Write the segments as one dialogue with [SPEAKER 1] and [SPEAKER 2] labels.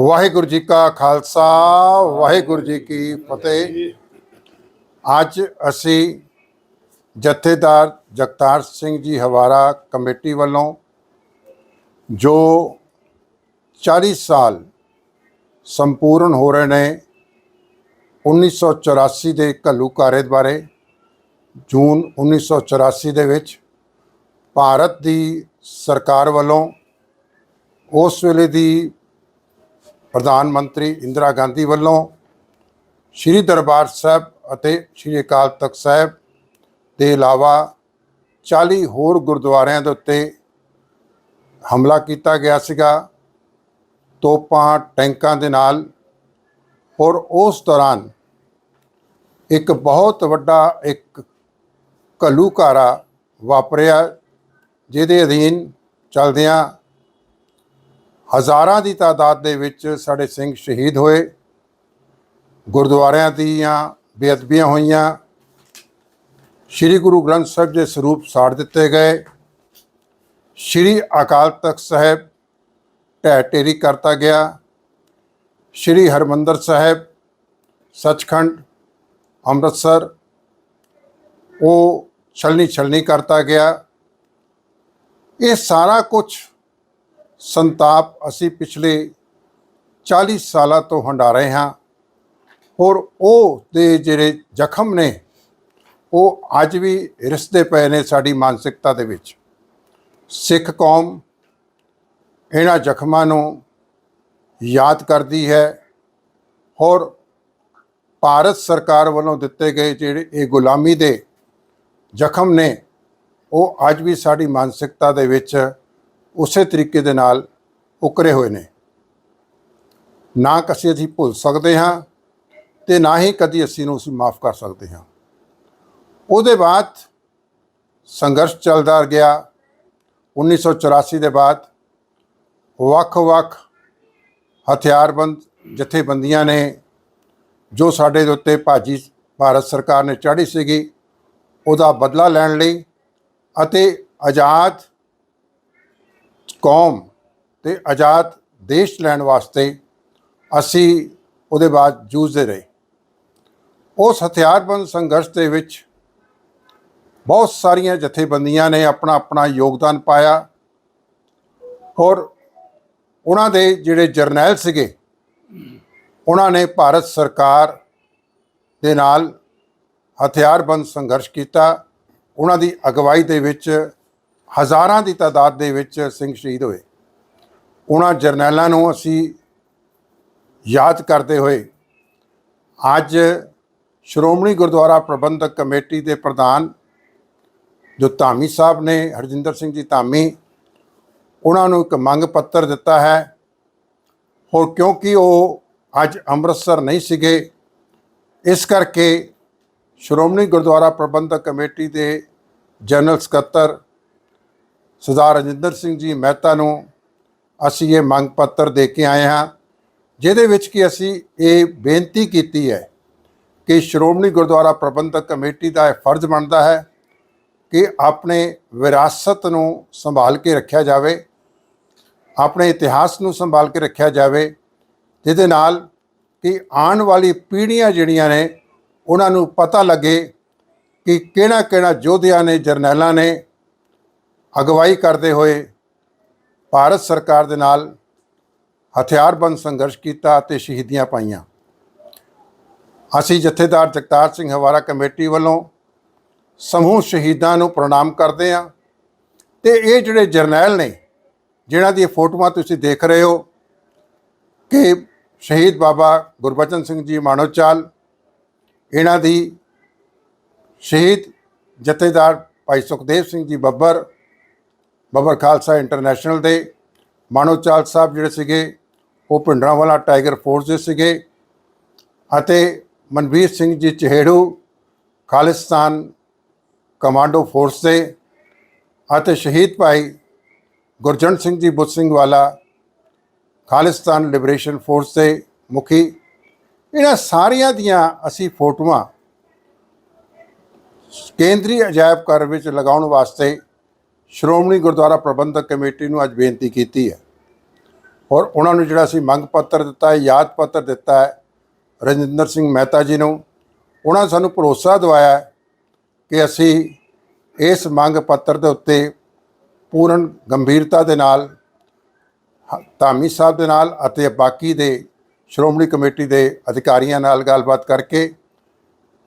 [SPEAKER 1] ਵਾਹਿਗੁਰੂ ਜੀ ਕਾ ਖਾਲਸਾ, ਵਾਹਿਗੁਰੂ ਜੀ ਕੀ ਫਤਿਹ। ਅੱਜ ਅਸੀਂ ਜਥੇਦਾਰ ਜਗਤਾਰ ਸਿੰਘ ਜੀ ਹਵਾਰਾ ਕਮੇਟੀ ਵੱਲੋਂ ਜੋ 40 ਸਾਲ ਸੰਪੂਰਨ ਹੋ ਰਹੇ ਨੇ 1984 ਦੇ ਘੱਲੂਘਾਰੇ ਬਾਰੇ, ਜੂਨ 1984 ਦੇ ਵਿੱਚ ਭਾਰਤ ਦੀ ਸਰਕਾਰ ਵੱਲੋਂ ਉਸ ਵੇਲੇ ਦੀ ਪ੍ਰਧਾਨ ਮੰਤਰੀ ਇੰਦਰਾ ਗਾਂਧੀ ਵੱਲੋਂ ਸ਼੍ਰੀ ਦਰਬਾਰ ਸਾਹਿਬ ਅਤੇ ਸ਼੍ਰੀ ਅਕਾਲ ਤਖਤ ਸਾਹਿਬ ਦੇ ਇਲਾਵਾ 40 ਹੋਰ ਗੁਰਦੁਆਰਿਆਂ ਦੇ ਉੱਤੇ ਹਮਲਾ ਕੀਤਾ ਗਿਆ ਸੀਗਾ। ਤੋਪਾਂ, ਟੈਂਕਾਂ ਦੇ ਨਾਲ ਔਰ ਉਸ ਦੌਰਾਨ ਇੱਕ ਬਹੁਤ ਵੱਡਾ ਇੱਕ ਘੱਲੂਘਾਰਾ ਵਾਪਰਿਆ, ਜਿਹਦੇ ਅਧੀਨ ਚਲਦਿਆਂ ਹਜ਼ਾਰਾਂ ਦੀ ਤਾਦਾਦ ਦੇ ਵਿੱਚ ਸਾਡੇ ਸਿੰਘ ਸ਼ਹੀਦ ਹੋਏ। ਗੁਰਦੁਆਰਿਆਂ ਦੀਆਂ ਬੇਅਦਬੀਆਂ ਹੋਈਆਂ। ਸ੍ਰੀ ਗੁਰੂ ਗ੍ਰੰਥ ਸਾਹਿਬ ਦੇ ਸਰੂਪ ਸਾੜ ਦਿੱਤੇ ਗਏ। ਸ੍ਰੀ ਅਕਾਲ ਤਖਤ ਸਾਹਿਬ ਢਹਿ ਢੇਰੀ ਕਰਤਾ ਗਿਆ। ਸ੍ਰੀ ਹਰਮੰਦਰ ਸਾਹਿਬ, ਸੱਚਖੰਡ, ਅੰਮ੍ਰਿਤਸਰ, ਉਹ ਛਲਣੀ ਛਲਣੀ ਕਰਤਾ ਗਿਆ। ਇਹ ਸਾਰਾ ਕੁਝ ਸੰਤਾਪ ਅਸੀਂ ਪਿਛਲੇ 40 ਸਾਲਾਂ ਤੋਂ ਹੰਡਾ ਰਹੇ ਹਾਂ। ਔਰ ਉਹ ਦੇ ਜਿਹੜੇ ਜ਼ਖਮ ਨੇ, ਉਹ ਅੱਜ ਵੀ ਰਿਸਦੇ ਪਏ ਨੇ ਸਾਡੀ ਮਾਨਸਿਕਤਾ ਦੇ ਵਿੱਚ। ਸਿੱਖ ਕੌਮ ਇਹਨਾਂ ਜ਼ਖਮਾਂ ਨੂੰ ਯਾਦ ਕਰਦੀ ਹੈ। ਔਰ ਭਾਰਤ ਸਰਕਾਰ ਵੱਲੋਂ ਦਿੱਤੇ ਗਏ ਜਿਹੜੇ ਇਹ ਗੁਲਾਮੀ ਦੇ ਜ਼ਖਮ ਨੇ, ਉਹ ਅੱਜ ਵੀ ਸਾਡੀ ਮਾਨਸਿਕਤਾ ਦੇ ਵਿੱਚ ਉਸੇ ਤਰੀਕੇ ਦੇ ਨਾਲ ਉਕਰੇ ਹੋਏ ਨੇ। ਨਾ ਕਦੇ ਅਸੀਂ ਭੁੱਲ ਸਕਦੇ ਹਾਂ ਤੇ ਨਾ ਹੀ ਕਦੀ ਅਸੀਂ ਨੂੰ ਅਸੀਂ ਮਾਫ ਕਰ ਸਕਦੇ ਹਾਂ। ਉਹਦੇ ਬਾਅਦ ਸੰਘਰਸ਼ ਚੱਲਦਾ ਗਿਆ। 1984 ਦੇ ਬਾਅਦ ਵੱਖ-ਵੱਖ ਹਥਿਆਰਬੰਦ ਜਥੇਬੰਦੀਆਂ ਨੇ, ਜੋ ਸਾਡੇ ਦੇ ਉੱਤੇ ਭਾਜੀ ਭਾਰਤ ਸਰਕਾਰ ਨੇ ਚੜ੍ਹੀ ਸੀਗੀ, ਉਹਦਾ ਬਦਲਾ ਲੈਣ ਲਈ ਅਤੇ ਆਜ਼ਾਦ ਕੌਮ ਤੇ ਆਜ਼ਾਦ ਦੇਸ਼ ਲੈਣ ਵਾਸਤੇ ਅਸੀਂ ਉਹਦੇ ਬਾਅਦ ਜੂਝਦੇ ਰਹੇ। ਉਸ ਹਥਿਆਰਬੰਦ ਸੰਘਰਸ਼ ਦੇ ਵਿੱਚ ਬਹੁਤ ਸਾਰੀਆਂ ਜਥੇਬੰਦੀਆਂ ਨੇ ਆਪਣਾ ਆਪਣਾ ਯੋਗਦਾਨ ਪਾਇਆ। ਔਰ ਉਹਨਾਂ ਦੇ ਜਿਹੜੇ ਜਰਨੈਲ ਸੀਗੇ, ਉਹਨਾਂ ਨੇ ਭਾਰਤ ਸਰਕਾਰ ਦੇ ਨਾਲ ਹਥਿਆਰਬੰਦ ਸੰਘਰਸ਼ ਕੀਤਾ। ਉਹਨਾਂ ਦੀ ਅਗਵਾਈ ਦੇ ਵਿੱਚ ਹਜ਼ਾਰਾਂ ਦੀ ਤਾਦਾਦ ਦੇ ਵਿੱਚ ਸਿੰਘ ਸ਼ਹੀਦ ਹੋਏ। ਉਹਨਾਂ ਜਰਨੈਲਾਂ ਨੂੰ ਅਸੀਂ ਯਾਦ ਕਰਦੇ ਹੋਏ ਅੱਜ ਸ਼੍ਰੋਮਣੀ ਗੁਰਦੁਆਰਾ ਪ੍ਰਬੰਧਕ ਕਮੇਟੀ ਦੇ ਪ੍ਰਧਾਨ ਜੋ ਧਾਮੀ ਸਾਹਿਬ ਨੇ, ਹਰਜਿੰਦਰ ਸਿੰਘ ਜੀ ਧਾਮੀ, ਉਹਨਾਂ ਨੂੰ ਇੱਕ ਮੰਗ ਪੱਤਰ ਦਿੱਤਾ ਹੈ। ਹੋਰ ਕਿਉਂਕਿ ਉਹ ਅੱਜ ਅੰਮ੍ਰਿਤਸਰ ਨਹੀਂ ਸੀਗੇ, ਇਸ ਕਰਕੇ ਸ਼੍ਰੋਮਣੀ ਗੁਰਦੁਆਰਾ ਪ੍ਰਬੰਧਕ ਕਮੇਟੀ ਦੇ ਜਨਰਲ ਸਕੱਤਰ ਸਰਦਾਰ ਰਜਿੰਦਰ ਸਿੰਘ ਜੀ ਮਹਿਤਾ ਨੂੰ ਅਸੀਂ ਇਹ ਮੰਗ ਪੱਤਰ ਦੇ ਕੇ ਆਏ ਹਾਂ, ਜਿਹਦੇ ਵਿੱਚ ਕਿ ਅਸੀਂ ਇਹ ਬੇਨਤੀ ਕੀਤੀ ਹੈ ਕਿ ਸ਼੍ਰੋਮਣੀ ਗੁਰਦੁਆਰਾ ਪ੍ਰਬੰਧਕ ਕਮੇਟੀ ਦਾ ਇਹ ਫਰਜ਼ ਬਣਦਾ ਹੈ ਕਿ ਆਪਣੇ ਵਿਰਾਸਤ ਨੂੰ ਸੰਭਾਲ ਕੇ ਰੱਖਿਆ ਜਾਵੇ, ਆਪਣੇ ਇਤਿਹਾਸ ਨੂੰ ਸੰਭਾਲ ਕੇ ਰੱਖਿਆ ਜਾਵੇ, ਜਿਹਦੇ ਨਾਲ ਕਿ ਆਉਣ ਵਾਲੀ ਪੀੜ੍ਹੀਆਂ ਜਿਹੜੀਆਂ ਨੇ, ਉਹਨਾਂ ਨੂੰ ਪਤਾ ਲੱਗੇ ਕਿ ਕਿਹੜਾ ਕਿਹੜਾ ਯੋਧਿਆਂ ਨੇ, ਜਰਨੈਲਾਂ ਨੇ ਅਗਵਾਈ ਕਰਦੇ ਹੋਏ ਭਾਰਤ ਸਰਕਾਰ ਦੇ ਨਾਲ ਹਥਿਆਰਬੰਦ ਸੰਘਰਸ਼ ਕੀਤਾ ਅਤੇ ਸ਼ਹੀਦੀਆਂ ਪਾਈਆਂ। ਅਸੀਂ ਜਥੇਦਾਰ ਜਗਤਾਰ ਸਿੰਘ ਹਵਾਰਾ ਕਮੇਟੀ ਵੱਲੋਂ ਸਮੂਹ ਸ਼ਹੀਦਾਂ ਨੂੰ ਪ੍ਰਣਾਮ ਕਰਦੇ ਹਾਂ ਤੇ ਇਹ ਜਿਹੜੇ ਜਰਨੈਲ ਨੇ, ਜਿਨ੍ਹਾਂ ਦੀਆਂ ਫੋਟੋਆਂ ਤੁਸੀਂ ਦੇਖ ਰਹੇ ਹੋ, ਕਿ ਸ਼ਹੀਦ ਬਾਬਾ ਗੁਰਬਚਨ ਸਿੰਘ ਜੀ ਮਾਨੋਚਾਲ ਇਹਨਾਂ ਦੀ ਸ਼ਹੀਦ ਜਥੇਦਾਰ ਭਾਈ ਸੁਖਦੇਵ ਸਿੰਘ ਜੀ ਬੱਬਰ ਬਾਬਾ ਖਾਲਸਾ ਇੰਟਰਨੈਸ਼ਨਲ ਦੇ। ਮਾਨੋਚਾਲ ਸਾਹਿਬ ਜਿਹੜੇ ਸੀਗੇ, ਉਹ ਭਿੰਡਰਾਂਵਾਲਾ ਟਾਈਗਰ ਫੋਰਸ ਦੇ ਸੀਗੇ ਅਤੇ ਮਨਵੀਰ ਸਿੰਘ ਜੀ ਚਹੇੜੂ ਖਾਲਿਸਤਾਨ ਕਮਾਂਡੋ ਫੋਰਸ ਦੇ ਅਤੇ ਸ਼ਹੀਦ ਭਾਈ ਗੁਰਜੰਟ ਸਿੰਘ ਜੀ ਬੁੱਧ ਸਿੰਘ ਵਾਲਾ ਖਾਲਿਸਤਾਨ ਲਿਬਰੇਸ਼ਨ ਫੋਰਸ ਦੇ ਮੁਖੀ। ਇਹਨਾਂ ਸਾਰੀਆਂ ਦੀਆਂ ਅਸੀਂ ਫੋਟੋਆਂ ਕੇਂਦਰੀ ਅਜਾਇਬ ਘਰ ਵਿੱਚ ਲਗਾਉਣ ਵਾਸਤੇ ਸ਼੍ਰੋਮਣੀ ਗੁਰਦੁਆਰਾ ਪ੍ਰਬੰਧਕ ਕਮੇਟੀ ਨੂੰ ਅੱਜ ਬੇਨਤੀ ਕੀਤੀ ਹੈ। ਔਰ ਉਹਨਾਂ ਨੂੰ ਜਿਹੜਾ ਅਸੀਂ ਮੰਗ ਪੱਤਰ ਦਿੱਤਾ ਹੈ, ਯਾਦ ਪੱਤਰ ਦਿੱਤਾ ਹੈ, ਰਜਿੰਦਰ ਸਿੰਘ ਮਹਿਤਾ ਜੀ ਨੂੰ, ਉਹਨਾਂ ਸਾਨੂੰ ਭਰੋਸਾ ਦਵਾਇਆ ਕਿ ਅਸੀਂ ਇਸ ਮੰਗ ਪੱਤਰ ਦੇ ਉੱਤੇ ਪੂਰਨ ਗੰਭੀਰਤਾ ਦੇ ਨਾਲ, ਧਾਮੀ ਸਾਹਿਬ ਦੇ ਨਾਲ ਅਤੇ ਬਾਕੀ ਦੇ ਸ਼੍ਰੋਮਣੀ ਕਮੇਟੀ ਦੇ ਅਧਿਕਾਰੀਆਂ ਨਾਲ ਗੱਲਬਾਤ ਕਰਕੇ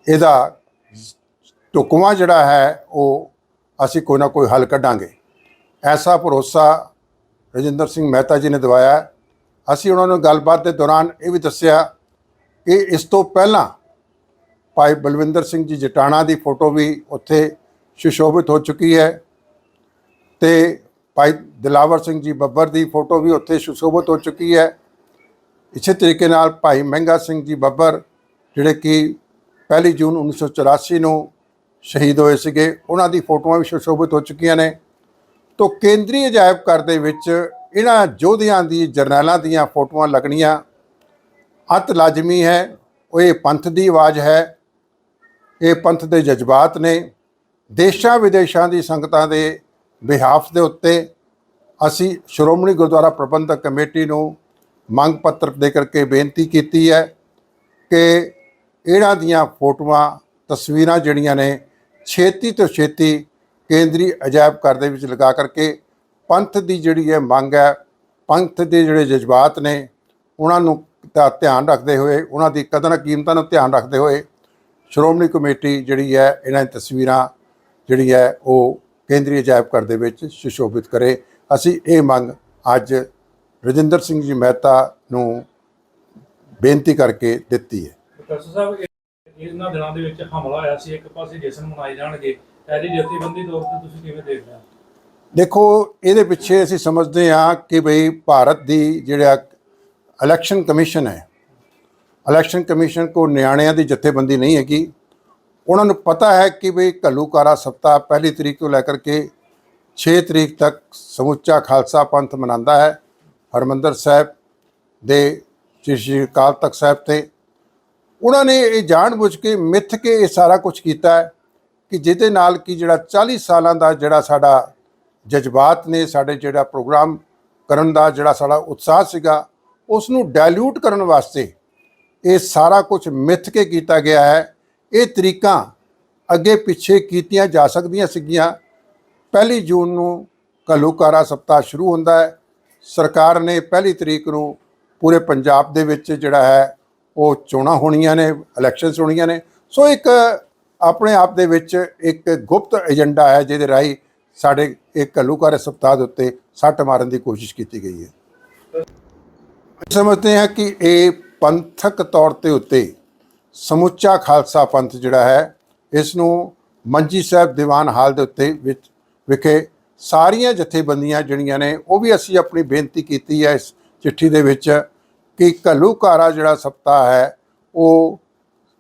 [SPEAKER 1] ਇਹਦਾ ਢੁਕਵਾਂ ਜਿਹੜਾ ਹੈ, ਉਹ ਅਸੀਂ ਕੋਈ ਨਾ ਕੋਈ ਹੱਲ ਕੱਢਾਂਗੇ। ਐਸਾ ਭਰੋਸਾ ਰਜਿੰਦਰ ਸਿੰਘ ਮਹਿਤਾ ਜੀ ਨੇ ਦਿਵਾਇਆ ਅਸੀਂ ਉਹਨਾਂ ਨੂੰ ਗੱਲਬਾਤ ਦੇ ਦੌਰਾਨ ਇਹ ਵੀ ਦੱਸਿਆ ਕਿ ਇਸ ਤੋਂ ਪਹਿਲਾਂ ਭਾਈ ਬਲਵਿੰਦਰ ਸਿੰਘ ਜੀ ਜਟਾਣਾ ਦੀ ਫੋਟੋ ਵੀ ਉੱਥੇ ਸੁਸ਼ੋਭਿਤ ਹੋ ਚੁੱਕੀ ਹੈ ਤੇ ਭਾਈ ਦਿਲਾਵਰ ਸਿੰਘ ਜੀ ਬੱਬਰ ਦੀ ਫੋਟੋ ਵੀ ਉੱਥੇ ਸੁਸ਼ੋਭਿਤ ਹੋ ਚੁੱਕੀ ਹੈ। ਇਸੇ ਤਰੀਕੇ ਨਾਲ ਭਾਈ ਮਹਿੰਗਾ ਸਿੰਘ ਜੀ ਬੱਬਰ, ਜਿਹੜੇ ਕਿ ਪਹਿਲੀ ਜੂਨ 1984 ਨੂੰ ਸ਼ਹੀਦ ਹੋਏ ਸੀਗੇ। ਉਹਨਾਂ ਦੀ ਫੋਟੋਆਂ ਵੀ ਸੁਸ਼ੋਭਿਤ ਹੋ ਚੁੱਕੀਆਂ ਨੇ। ਤੋ ਕੇਂਦਰੀ ਅਜਾਇਬ ਘਰ ਦੇ ਵਿੱਚ ਇਹਨਾਂ ਯੋਧਿਆਂ ਦੀ, ਜਰਨੈਲਾਂ ਦੀਆਂ ਫੋਟੋਆਂ ਲੱਗਣੀਆਂ। ਅਤ ਲਾਜ਼ਮੀ ਹੈ। ਉਹ ਇਹ ਪੰਥ ਦੀ ਆਵਾਜ਼ ਹੈ। ਇਹ ਪੰਥ ਦੇ ਜਜ਼ਬਾਤ ਨੇ। ਦੇਸ਼ਾਂ ਵਿਦੇਸ਼ਾਂ ਦੀ ਸੰਗਤਾਂ ਦੇ ਬਿਹਾਫ ਦੇ ਉੱਤੇ ਅਸੀਂ ਸ਼੍ਰੋਮਣੀ ਗੁਰਦੁਆਰਾ ਪ੍ਰਬੰਧਕ ਕਮੇਟੀ ਨੂੰ ਮੰਗ ਪੱਤਰ ਦੇ ਕਰਕੇ ਬੇਨਤੀ ਕੀਤੀ ਹੈ ਕਿ ਇਹਨਾਂ ਦੀਆਂ ਫੋਟੋਆਂ, ਤਸਵੀਰਾਂ ਜਿਹੜੀਆਂ ਨੇ ਛੇਤੀ ਤੋਂ ਛੇਤੀ ਕੇਂਦਰੀ ਅਜਾਇਬ ਘਰ ਦੇ ਵਿੱਚ ਲਗਾ ਕਰਕੇ ਪੰਥ ਦੀ ਜਿਹੜੀ ਹੈ ਮੰਗ ਹੈ, ਪੰਥ ਦੇ ਜਿਹੜੇ ਜਜ਼ਬਾਤ ਨੇ, ਉਹਨਾਂ ਨੂੰ ਦਾ ਧਿਆਨ ਰੱਖਦੇ ਹੋਏ, ਉਹਨਾਂ ਦੀ ਕਦਰ ਕੀਮਤਾਂ ਨੂੰ ਧਿਆਨ ਰੱਖਦੇ ਹੋਏ ਸ਼੍ਰੋਮਣੀ ਕਮੇਟੀ ਜਿਹੜੀ ਹੈ, ਇਹਨਾਂ ਦੀ ਤਸਵੀਰਾਂ ਜਿਹੜੀ ਹੈ, ਉਹ ਕੇਂਦਰੀ ਅਜਾਇਬ ਘਰ ਦੇ ਵਿੱਚ ਸੁਸ਼ੋਭਿਤ ਕਰੇ। ਅਸੀਂ ਇਹ ਮੰਗ ਅੱਜ ਰਜਿੰਦਰ ਸਿੰਘ ਜੀ ਮਹਿਤਾ ਨੂੰ ਬੇਨਤੀ ਕਰਕੇ ਦਿੱਤੀ ਹੈ।
[SPEAKER 2] ਇਹਨਾਂ ਦਿਨਾਂ ਦੇ ਵਿੱਚ ਹਮਲਾ ਹੋਇਆ ਸੀ, ਇੱਕ ਪਾਸੇ ਜਸ਼ਨ ਮਨਾਏ ਜਾਣਗੇ। ਐਦੀ ਜਥੇਬੰਦੀ ਤੌਰ ਤੇ ਤੁਸੀਂ ਕਿਵੇਂ ਦੇਖਦੇ ਹੋ?
[SPEAKER 1] ਦੇਖੋ, ਇਹਦੇ ਪਿੱਛੇ ਅਸੀਂ ਸਮਝਦੇ ਹਾਂ ਕਿ ਭਈ ਭਾਰਤ ਦੀ ਜਿਹੜਾ ਇਲੈਕਸ਼ਨ ਕਮਿਸ਼ਨ ਹੈ, ਇਲੈਕਸ਼ਨ ਕਮਿਸ਼ਨ ਕੋ ਨਿਆਣਿਆਂ ਦੀ ਜਥੇਬੰਦੀ ਨਹੀਂ ਹੈਗੀ। ਉਹਨਾਂ ਨੂੰ ਪਤਾ ਹੈ ਕਿ ਭਈ ਘੱਲੂਕਾਰਾ ਸপ্ਤਾਹ ਪਹਿਲੀ ਤਰੀਕ ਤੋਂ ਲੈ ਕਰਕੇ 6 ਤਰੀਕ ਤੱਕ ਸਮੁੱਚਾ ਖਾਲਸਾ ਪੰਥ ਮਨਾਉਂਦਾ ਹੈ। ਹਰਮੰਦਰ ਸਾਹਿਬ ਦੇ ਸ਼੍ਰੀ ਸ਼੍ਰੀ ਅਕਾਲ ਤਖਤ ਸਾਹਿਬ ਤੇ ਉਹਨਾਂ ਨੇ ਇਹ ਜਾਣਬੁੱਝ ਕੇ, ਮਿੱਥ ਕੇ ਇਹ ਸਾਰਾ ਕੁਝ ਕੀਤਾ ਹੈ ਕਿ ਜਿਹਦੇ ਨਾਲ ਕਿ ਜਿਹੜਾ 40 ਸਾਲਾਂ ਦਾ ਜਿਹੜਾ ਸਾਡਾ ਜਜ਼ਬਾਤ ਨੇ, ਸਾਡੇ ਜਿਹੜਾ ਪ੍ਰੋਗਰਾਮ ਕਰਨ ਦਾ ਜਿਹੜਾ ਸਾਡਾ ਉਤਸ਼ਾਹ ਸੀਗਾ ਉਸ ਨੂੰ ਡਾਇਲੂਟ ਕਰਨ ਵਾਸਤੇ ਇਹ ਸਾਰਾ ਕੁਝ ਮਿੱਥ ਕੇ ਕੀਤਾ ਗਿਆ ਹੈ। ਇਹ ਤਰੀਕਾਂ ਅੱਗੇ ਪਿੱਛੇ ਕੀਤੀਆਂ ਜਾ ਸਕਦੀਆਂ ਸੀਗੀਆਂ। ਪਹਿਲੀ ਜੂਨ ਨੂੰ ਘੱਲੂਕਾਰਾ ਸਪਤਾਹ ਸ਼ੁਰੂ ਹੁੰਦਾ ਹੈ। ਸਰਕਾਰ ਨੇ ਪਹਿਲੀ ਤਰੀਕ ਨੂੰ ਪੂਰੇ ਪੰਜਾਬ ਦੇ ਵਿੱਚ ਜਿਹੜਾ ਹੈ ਉਹ ਚੋਣਾਂ ਹੋਣੀਆਂ ਨੇ ਇਲੈਕਸ਼ਨਸ ਹੋਣੀਆਂ ਨੇ। ਸੋ ਇੱਕ ਆਪਣੇ ਆਪ ਦੇ ਵਿੱਚ ਇੱਕ ਗੁਪਤ ਏਜੰਡਾ ਹੈ ਜਿਹਦੇ ਰਾਹੀਂ ਸਾਡੇ ਇੱਕ ਘੱਲੂਕਾਰ ਸਪਤਾਹ ਦੇ ਉੱਤੇ ਸੱਟ ਮਾਰਨ ਦੀ ਕੋਸ਼ਿਸ਼ ਕੀਤੀ ਗਈ ਹੈ। ਸਮਝਦੇ ਹਾਂ ਕਿ ਇਹ ਪੰਥਕ ਤੌਰ ਤੇ ਉੱਤੇ ਸਮੁੱਚਾ ਖਾਲਸਾ ਪੰਥ ਜਿਹੜਾ ਹੈ ਇਸ ਨੂੰ ਮੰਜੀ ਸਾਹਿਬ ਦੀਵਾਨ ਹਾਲ ਦੇ ਉੱਤੇ ਵਿੱਚ ਵਿਖੇ ਸਾਰੀਆਂ ਜਥੇਬੰਦੀਆਂ ਜਿਹੜੀਆਂ ਨੇ, ਉਹ ਵੀ ਅਸੀਂ ਆਪਣੀ ਬੇਨਤੀ ਕੀਤੀ ਹੈ ਇਸ ਚਿੱਠੀ ਦੇ ਵਿੱਚ ਕਿ ਘੱਲੂਕਾਰਾ ਜਿਹੜਾ ਸਪਤਾਹ ਹੈ, ਉਹ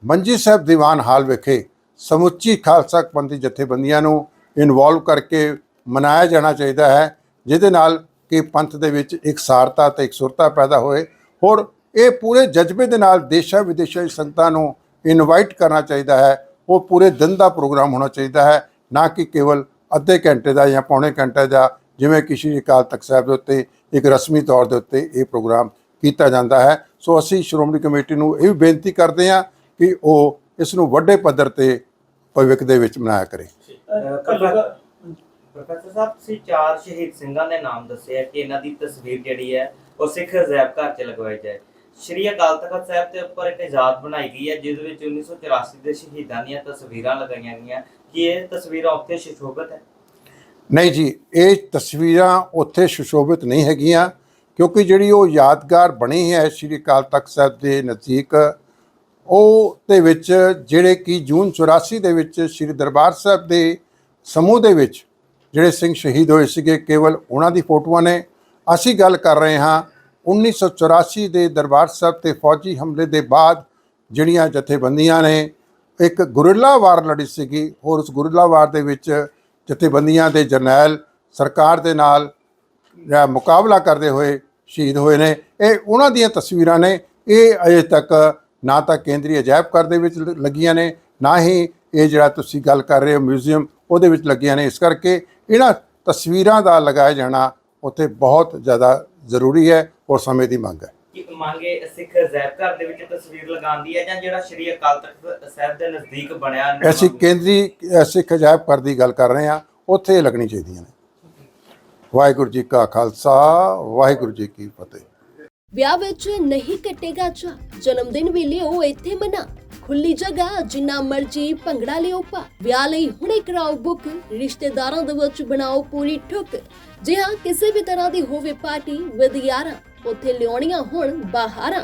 [SPEAKER 1] ਮੰਜੀ ਸਾਹਿਬ ਦੀਵਾਨ ਹਾਲ ਵਿਖੇ ਸਮੁੱਚੀ ਖਾਲਸਾ ਪੰਥੀ ਜਥੇਬੰਦੀਆਂ ਨੂੰ ਇਨਵੋਲਵ ਕਰਕੇ ਮਨਾਇਆ ਜਾਣਾ ਚਾਹੀਦਾ ਹੈ, ਜਿਹਦੇ ਨਾਲ ਕਿ ਪੰਥ ਦੇ ਵਿੱਚ ਇਕਸਾਰਤਾ ਤੇ ਇੱਕ ਪੈਦਾ ਹੋਏ। ਹੋਰ ਇਹ ਪੂਰੇ ਜਜ਼ਬੇ ਦੇ ਨਾਲ ਦੇਸ਼ਾਂ ਵਿਦੇਸ਼ਾਂ ਦੀ ਸੰਗਤਾਂ ਨੂੰ ਇਨਵਾਈਟ ਕਰਨਾ ਚਾਹੀਦਾ ਹੈ। ਉਹ ਪੂਰੇ ਦਿਨ ਦਾ ਪ੍ਰੋਗਰਾਮ ਹੋਣਾ ਚਾਹੀਦਾ ਹੈ, ਨਾ ਕਿ ਕੇਵਲ ਅੱਧੇ ਘੰਟੇ ਦਾ ਜਾਂ ਪੌਣੇ ਘੰਟੇ ਦਾ, ਜਿਵੇਂ ਕਿ ਸ਼੍ਰੀ ਅਕਾਲ ਤਖਤ ਸਾਹਿਬ ਦੇ ਉੱਤੇ ਇੱਕ ਰਸਮੀ ਤੌਰ ਦੇ ਉੱਤੇ ਇਹ ਪ੍ਰੋਗਰਾਮ ਕੀਤਾ ਜਾਂਦਾ ਹੈ। ਸੋ ਅਸੀਂ ਸ਼੍ਰੋਮਣੀ ਕਮੇਟੀ ਨੂੰ ਇਹ ਵੀ ਬੇਨਤੀ ਕਰਦੇ ਹਾਂ ਕਿ ਉਹ ਇਸ ਨੂੰ ਵੱਡੇ ਪੱਧਰ ਤੇ ਭਵਿੱਖ ਦੇ ਵਿੱਚ ਮਨਾਇਆ ਕਰੇ।
[SPEAKER 3] ਪ੍ਰੋਫੈਸਰ ਸਾਹਿਬ ਤੁਸੀਂ ਚਾਰ ਸ਼ਹੀਦ ਸਿੰਘਾਂ ਦੇ ਨਾਮ ਦੱਸੇ ਆ ਕਿ ਇਹਨਾਂ ਦੀ ਤਸਵੀਰ ਜਿਹੜੀ ਹੈ ਉਹ ਸਿੱਖ ਅਜਾਇਬ ਘਰ 'ਚ ਲਗਵਾਈ ਜਾਏ। ਸ਼੍ਰੀ ਅਕਾਲ ਤਖਤ ਸਾਹਿਬ ਦੇ ਉੱਪਰ ਇੱਕ ਇਜਾਜ਼ਤ ਬਣਾਈ ਗਈ ਹੈ ਜਿਸ ਵਿੱਚ 1984 ਦੇ ਸ਼ਹੀਦਾਂ ਦੀਆਂ ਤਸਵੀਰਾਂ ਲਗਾਈਆਂ ਗਈਆਂ। ਕਿ ਇਹ ਤਸਵੀਰਾਂ ਉੱਥੇ ਸੁਸ਼ੋਭਿਤ ਹੈ?
[SPEAKER 1] ਨਹੀਂ ਜੀ ਇਹ ਤਸਵੀਰਾਂ ਉੱਥੇ ਸੁਸ਼ੋਭਿਤ ਨਹੀਂ ਹੈਗੀਆਂ। ਕਿਉਂਕਿ ਜਿਹੜੀ ਉਹ ਯਾਦਗਾਰ ਬਣੀ ਹੈ ਸ਼੍ਰੀ ਅਕਾਲ ਤਖਤ ਸਾਹਿਬ ਦੇ ਨਜ਼ਦੀਕ, ਉਹ ਦੇ ਵਿੱਚ ਜਿਹੜੇ ਕਿ ਜੂਨ 84 ਦੇ ਵਿੱਚ ਸ਼੍ਰੀ ਦਰਬਾਰ ਸਾਹਿਬ ਦੇ ਸਮੂਹ ਦੇ ਵਿੱਚ ਜਿਹੜੇ ਸਿੰਘ ਸ਼ਹੀਦ ਹੋਏ ਸੀਗੇ, ਕੇਵਲ ਉਹਨਾਂ ਦੀ ਫੋਟੋਆਂ ਨੇ। ਅਸੀਂ ਗੱਲ ਕਰ ਰਹੇ ਹਾਂ 1984 ਦੇ ਦਰਬਾਰ ਸਾਹਿਬ ਤੇ ਫੌਜੀ ਹਮਲੇ ਦੇ ਬਾਅਦ ਜਿਹੜੀਆਂ ਜਥੇਬੰਦੀਆਂ ਨੇ, ਇੱਕ ਗੁਰਿੱਲਾ ਵਾਰ ਲੜੀ ਸੀਗੀ ਔਰ ਉਸ ਗੁਰਿੱਲਾ ਵਾਰ ਦੇ ਵਿੱਚ ਜਥੇਬੰਦੀਆਂ ਦੇ ਜਰਨੈਲ ਸਰਕਾਰ ਦੇ ਨਾਲ ਮੁਕਾਬਲਾ ਕਰਦੇ ਹੋਏ ਸ਼ਹੀਦ ਹੋਏ ਨੇ। ਇਹ ਉਹਨਾਂ ਦੀਆਂ ਤਸਵੀਰਾਂ ਨੇ। ਇਹ ਅਜੇ ਤੱਕ ਨਾ ਤਾਂ ਕੇਂਦਰੀ ਅਜਾਇਬ ਘਰ ਦੇ ਵਿੱਚ ਲੱਗੀਆਂ ਨੇ ਨਾ ਹੀ ਇਹ ਜਿਹੜਾ ਤੁਸੀਂ ਗੱਲ ਕਰ ਰਹੇ ਹੋ ਮਿਊਜ਼ੀਅਮ ਉਹਦੇ ਵਿੱਚ ਲੱਗੀਆਂ ਨੇ। ਇਸ ਕਰਕੇ ਇਹਨਾਂ ਤਸਵੀਰਾਂ ਦਾ ਲਗਾਇਆ ਜਾਣਾ ਉੱਥੇ ਬਹੁਤ ਜ਼ਿਆਦਾ ਜ਼ਰੂਰੀ ਹੈ ਔਰ ਸਮੇਂ ਦੀ ਮੰਗ ਹੈ।
[SPEAKER 3] ਕਿ ਮੰਗੇ ਸਿੱਖ ਅਜਾਇਬ ਘਰ ਦੇ ਵਿੱਚ ਤਸਵੀਰ ਲਗਾਉਂਦੀ ਹੈ ਜਾਂ ਜਿਹੜਾ ਸ਼੍ਰੀ ਅਕਾਲ ਤਖਤ ਸਾਹਿਬ ਦੇ ਨਜ਼ਦੀਕ ਬਣਿਆ
[SPEAKER 1] ਅਸੀਂ ਕੇਂਦਰੀ ਸਿੱਖ ਅਜਾਇਬ ਘਰ ਦੀ ਗੱਲ ਕਰ ਰਹੇ ਹਾਂ। ਉੱਥੇ ਲੱਗਣੀ ਚਾਹੀਦੀਆਂ ਨੇ। ਵਾਹਿਗੁਰੂ ਜੀ ਕਾ ਖਾਲਸਾ, ਵਾਹਿਗੁਰੂ ਜੀ ਕੀ ਫਤਿਹ।
[SPEAKER 4] ਵਿਆਹ ਵਿੱਚ ਨਹੀਂ ਕੱਟੇਗਾ ਚਾ ਜਨਮ ਵੀ ਲਿਓ ਇੱਥੇ ਮਨਾ। ਖੁੱਲੀ ਜਗ੍ਹਾ, ਜਿੰਨਾ ਮਰਜ਼ੀ ਭੰਗੜਾ ਲਿਓ ਪਾ। ਵਿਆਹ ਲਈ ਹੁਣੇ ਕਰਾਓ ਬੁੱਕ, ਰਿਸ਼ਤੇਦਾਰਾਂ ਦੇ ਵਿੱਚ ਬਣਾਓ ਪੂਰੀ ਠੁੱਕ। ਜੇ ਹਾਂ, ਕਿਸੇ ਵੀ ਤਰ੍ਹਾਂ ਦੀ ਹੋਵੇ ਪਾਰਟੀ ਵਿਦ ਯਾਰਾਂ ਉੱਥੇ ਲਿਆਉਣੀਆਂ ਹੁਣ ਬਾਹਰਾਂ।